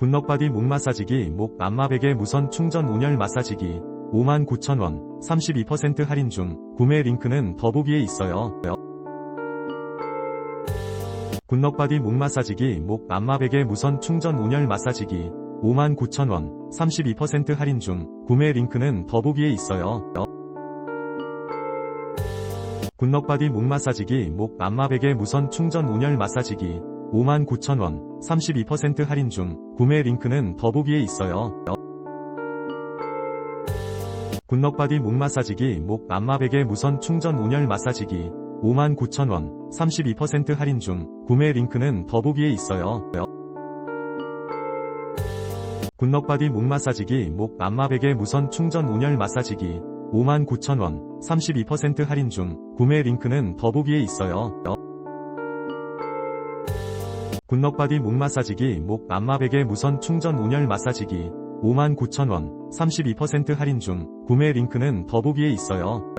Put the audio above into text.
굿넉바디 목 마사지기 목 안마베개 무선 충전 온열 마사지기 59,000원 32% 할인 중 구매 링크는 더보기에 있어요. 굿넉바디 목 마사지기 목 안마베개 무선 충전 온열 마사지기 59,000원 32% 할인 중 구매 링크는 더보기에 있어요. 굿넉바디 목 마사지기 목 안마베개 무선 충전 온열 마사지기 59,000원 32% 할인 중 구매 링크는 더보기에 있어요. 굿넉바디 목 마사지기 목 안마베개 무선 충전 온열 마사지기 59,000원 32% 할인 중 구매 링크는 더보기에 있어요. 굿넉바디 목 마사지기 목 안마베개 무선 충전 온열 마사지기 59,000원 32% 할인 중 구매 링크는 더보기에 있어요. 굿넉바디 목 마사지기 목 안마베개 무선 충전 온열 마사지기 59,000원 32% 할인 중 구매 링크는 더보기에 있어요.